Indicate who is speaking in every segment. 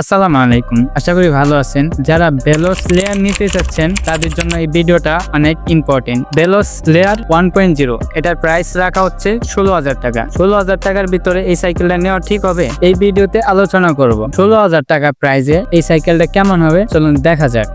Speaker 1: আসসালামু আলাইকুম। আশা করি ভালো আছেন। যারা বেলোস লেয়ার নিতে চাচ্ছেন, তাদের জন্য এই ভিডিওটা অনেক important bellows layer one point zero এটার প্রাইস রাখা হচ্ছে ষোলো হাজার টাকা। ষোলো হাজার টাকার ভিতরে এই সাইকেলটা নেওয়া ঠিক হবে? এই ভিডিওতে আলোচনা করব। ষোলো হাজার টাকা প্রাইজে এই সাইকেলটা কেমন হবে? চলুন দেখা যাক।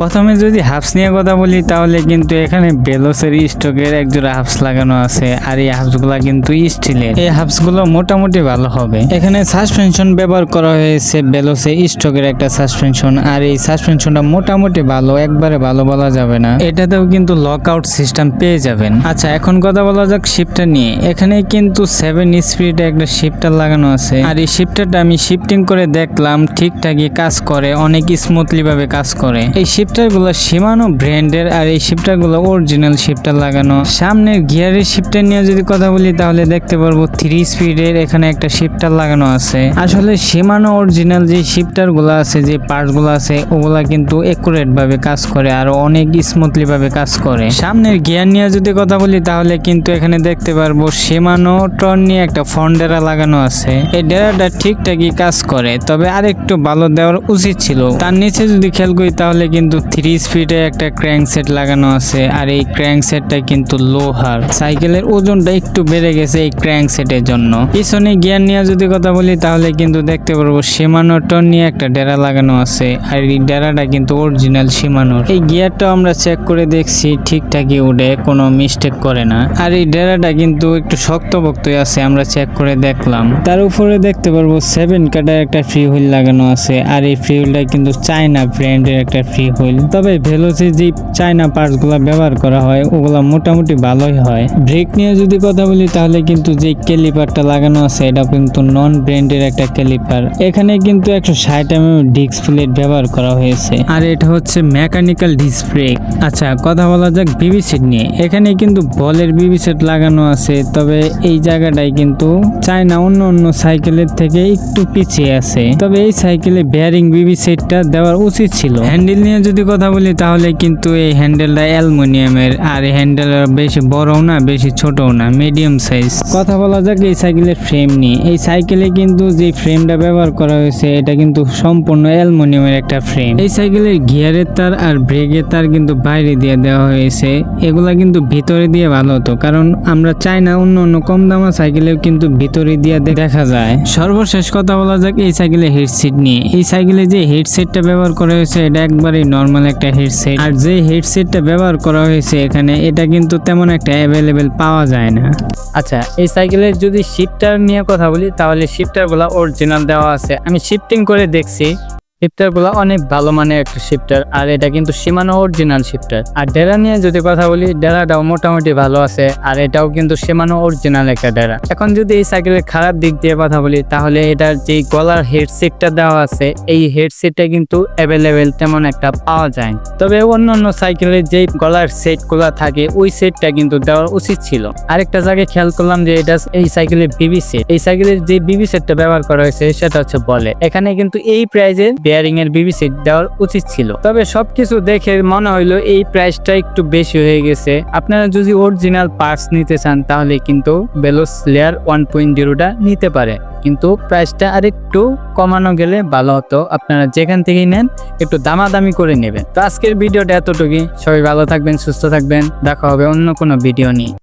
Speaker 1: প্রথমে যদি হাফস নিয়ে কথা বলি, তাহলে কিন্তু এখানে বেলোসের স্টকের একজোড়া হাফস লাগানো আছে, আর এই হাফসগুলা কিন্তু স্টিলের। এই হাফসগুলো মোটামুটি ভালো হবে। এখানে সাসপেনশন ব্যবহার করা হয়েছে বেলোসে স্টকের একটা সাসপেনশন, আর এই সাসপেনশনটা মোটামুটি ভালো, একবারে ভালো বলা যাবে না। এটাতেও কিন্তু লক আউট সিস্টেম পেয়ে যাবেন। আচ্ছা এখন কথা বলা যাক শিফটার নিয়ে। এখানে কিন্তু সেভেন স্পিডে একটা শিফটার লাগানো আছে, আর এই শিফটারটা আমি শিফটিং করে দেখলাম ঠিকঠাকই কাজ করে, অনেক স্মুথলি ভাবে কাজ করে। এই শিফটারগুলো সীমানো ব্র্যান্ডের আর এই শিফটারগুলো অরিজিনাল শিফটার লাগানো। সামনের গিয়ারের শিফটার নিয়ে যদি কথা বলি, তাহলে দেখতে পারব থ্রি স্পিডের এখানে একটা শিফটার লাগানো আছে। আসলে সীমানো অরিজিনাল যে শিফটারগুলো আছে, যে পার্টসগুলো আছে, ওগুলা কিন্তু একুরেট ভাবে কাজ করে আর অনেক স্মুথলি ভাবে কাজ করে। সামনের গিয়ার নিয়ে যদি কথা বলি, তাহলে কিন্তু এখানে দেখতে পারব সীমানো টর্ন নিয়ে একটা ফ্রন্ট ডেরা লাগানো আছে। এই ডেরাটা ঠিকঠাকই কাজ করে, তবে আরেকটু ভালো দেওয়ার উচিত ছিল। তার নিচে যদি খেয়াল করি, তাহলে কিন্তু থ্রি স্পিডে একটা ক্র্যাঙ্ক সেট লাগানো আছে, আর এই ক্র্যাঙ্ক সেটটা কিন্তু লোহার। সাইকেলের ওজনটা একটু বেড়ে গেছে এই ক্র্যাঙ্ক সেটের জন্য। পিছনে গিয়ার নিয়ে যদি কথা বলি, তাহলে কিন্তু দেখতে পারব সীমানো টন নিয়ে একটা ডেরা লাগানো আছে, আর এই ডেরাটা কিন্তু অরিজিনাল সীমানোর এই গিয়ারটা আমরা চেক করে দেখছি, ঠিকঠাকই উঠে কোনো মিস্টেক করে না। আর এই ডেরাটা কিন্তু একটু শক্ত শক্তপোক্তই আছে, আমরা চেক করে দেখলাম। তার উপরে দেখতে পারব সেভেন কাটার একটা ফ্রি হুইল লাগানো আছে, আর এই ফ্রি হুইলটা কিন্তু চায়না ব্র্যান্ডের একটা ফ্রি হুইল তবে ভেলোসি যে চায়না পার্টসগুলা ব্যবহার করা হয়, ওগুলা মোটামুটি ভালোই হয়। ব্রেক নিয়ে যদি কথা বলি, তাহলে কিন্তু যে ক্যালিপারটা লাগানো আছে, এটা কিন্তু নন ব্র্যান্ডের একটা ক্যালিপার এখানে কিন্তু একশো ষাট এম ডিস্ক প্লেট ব্যবহার করা হয়েছে। আর এটা হচ্ছে মেকানিক্যাল ডিস্ক ব্রেক আচ্ছা কথা বলা যাক বিবি সেট নিয়ে। এখানে কিন্তু বলের বিবি সেট লাগানো আছে, তবে এই জায়গাটাই কিন্তু চায়না অন্য অন্য সাইকেলের থেকে একটু পিছিয়ে আছে। তবে এই সাইকেলে বেয়ারিং বিবি সেটটা দেওয়ার উচিত ছিল। হ্যান্ডেল নিয়ে যদি কথা বলি, তাহলে কিন্তু এই হ্যান্ডেলটা অ্যালুমিনিয়ামের। আর এই হ্যান্ডেল বেশি বড়ও না, বেশি ছোটও না মিডিয়াম সাইজ কথা বলা যাক এই সাইকেলের ফ্রেম নিয়ে। এই সাইকেলে কিন্তু যে ফ্রেমটা ব্যবহার করা হয়েছে, এটা কিন্তু সম্পূর্ণ অ্যালুমিনিয়ামের একটা ফ্রেম এই সাইকেলের গিয়ারের তার আর ব্রেকের তার কিন্তু বাইরে দিয়ে দেওয়া হয়েছে। এগুলা কিন্তু ভিতরে দিয়ে ভালো হতো, কারণ আমরা চাই না অন্য অন্য কম দামা সাইকেলেও কিন্তু ভিতরে দিয়ে দেখা যায়। সর্বশেষ কথা বলা যাক এই সাইকেলের হেডসেট নিয়ে। এই সাইকেলে যে হেডসেটটা ব্যবহার করা হয়েছে, এটা একবারই নর্মাল একটা হেডসেট আর যে হেডসেটটা ব্যবহার করা হয়েছে এখানে, এটা কিন্তু তেমন একটা অ্যাভেলেবেল পাওয়া যায় না। আচ্ছা এই সাইকেলের যদি শিফটার নিয়ে কথা বলি, তাহলে শিফটারগুলো অরিজিনাল দেওয়া আছে। আমি শিফটিং করে দেখছি। শিফটারগুলো অনেক ভালো মানের একটা শিফটার আর এটা কিন্তু সীমানো অরিজিনাল শিফটার আর ডেরা নিয়ে যদি কথা বলি ডেরাটাও মোটামুটি ভালো আছে, আর এটাও কিন্তু সীমানো অরিজিনাল একটা ডেরা এখন যদি এই সাইকেলের খারাপ দিক দিয়ে কথা বলি, তাহলে এটার যে গলার হেডসেটটা দেওয়া আছে, এই হেডসেটটা কিন্তু অ্যাভেলেবেল তেমন একটা পাওয়া যায়। তবে অন্য অন্য সাইকেলের যে গলার সেটগুলো থাকে, ওই সেটটা কিন্তু দেওয়ার উচিত ছিল। আরেকটা জায়গায় খেয়াল করলাম যে এটা এই সাইকেলের বিবি সেট এই সাইকেলের যে বিবি সেটটা ব্যবহার করা হয়েছে, সেটা হচ্ছে বলে। এখানে কিন্তু এই প্রাইজে বেয়ারিং এর বিবি সেট দেওয়ার উচিত ছিল। তবে সবকিছু দেখে মনে হইল এই প্রাইসটা একটু বেশি হয়ে গেছে। আপনারা যদি অরিজিনাল পার্টস নিতে চান, তাহলে কিন্তু বেলোস লেয়ার ওয়ান পয়েন্ট জিরোটা নিতে পারে। কিন্তু প্রাইসটা আরেকটু কমানো গেলে ভালো হতো। আপনারা যেখান থেকেই নেন, একটু দামাদামি করে নেবেন। তো আজকের ভিডিওটা এতটুকুই। সবাই ভালো থাকবেন, সুস্থ থাকবেন। দেখা হবে অন্য কোনো ভিডিও নিয়ে।